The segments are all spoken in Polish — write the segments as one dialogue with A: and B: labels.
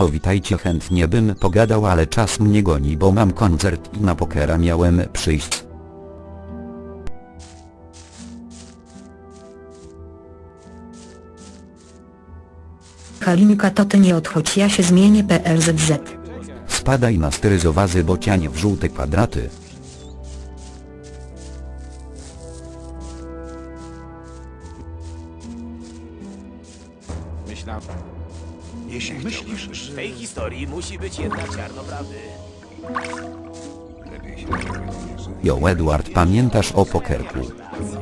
A: O witajcie chętnie bym pogadał ale czas mnie goni bo mam koncert i na pokera miałem przyjść.
B: Halinka to ty nie odchodź ja się zmienię PLZZ.
A: Spadaj na styryzowazy bocianie w żółte kwadraty.
C: Myślałem.
D: Jeśli myślisz, że
C: W tej historii musi być jedna ziarno prawdy.
D: lepiej się nie
A: Jo Edward pamiętasz o pokerku?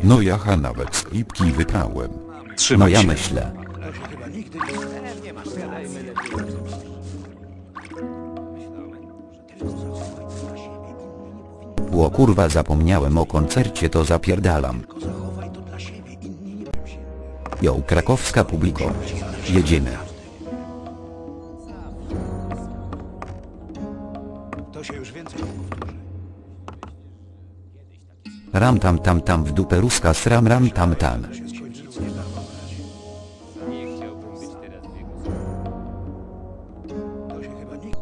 E: No jaha nawet sklipki wyprałem.
A: No
E: Trzymaj
A: ja
E: się.
A: myślę. Ło kurwa zapomniałem o koncercie to zapierdalam. Jo krakowska publiko. Jedziemy.
D: To się już więcej nie powtórzy.
A: Ram tam tam tam w dupę ruska sram ram tam tam.
D: To się chyba nikt...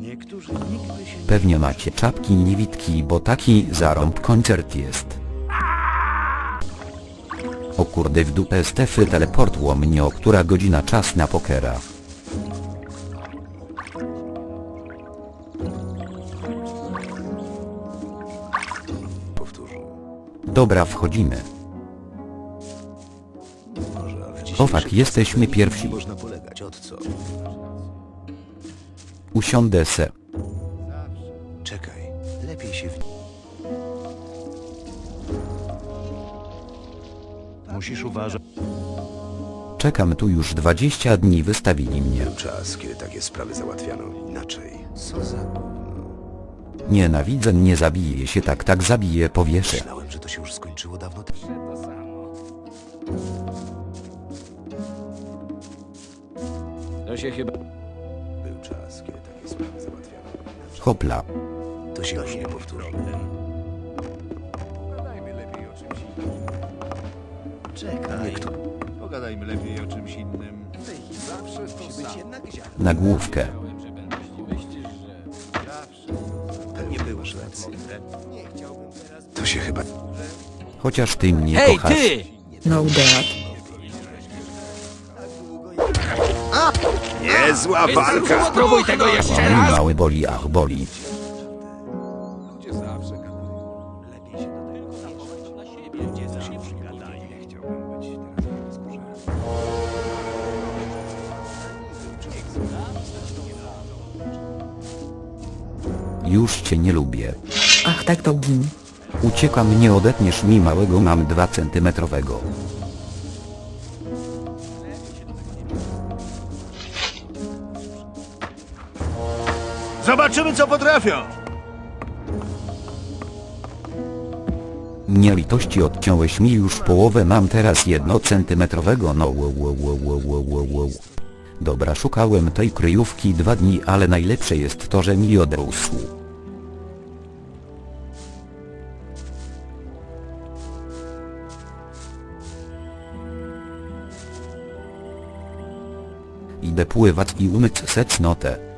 D: Niektórzy nigdy się nie...
A: Pewnie macie czapki niewidki bo taki zarąb koncert jest. O kurde w dupę Stefy teleportło mnie o która godzina czas na pokera. Dobra wchodzimy.
D: Może, ale w
A: O fak jesteśmy pierwsi.
D: można polegać. Od co?
A: Usiądę se.
D: Czekaj. Lepiej się w... Musisz uważać.
A: Czekam tu już 20 dni wystawili mnie.
D: Czas, kiedy takie sprawy załatwiano inaczej. Co za.
A: Nienawidzę nie zabije się tak tak zabije powieszę.
D: Myślałem, że to się już skończyło dawno temu.
C: To się chyba...
D: Był czas, kiedy takie sprawy załatwiano.
A: Hopla.
D: To się już nie powtórzy.
F: Pogadajmy lepiej o czymś innym.
D: Czekaj.
F: Pogadajmy lepiej o czymś innym. Zawsze to samo.
A: Na główkę.
D: Pewnie racji. To się chyba...
A: Chociaż ty mnie
C: Hej
A: kochasz.
C: ty!
B: No dead.
D: Niezła walka!
C: Spróbuj tego jeszcze raz!
A: Mały boli ach boli. Już cię nie lubię.
B: Ach tak to gin.
A: Uciekam nie odetniesz mi małego mam 2 centymetrowego.
F: Zobaczymy co potrafią!
A: Nie litości odciąłeś mi już połowę mam teraz 1 centymetrowego no wow, wow, wow, wow, wow. Dobra szukałem tej kryjówki dwa dni ale najlepsze jest to że mi odrósł. Idę pływać i umyć secnotę.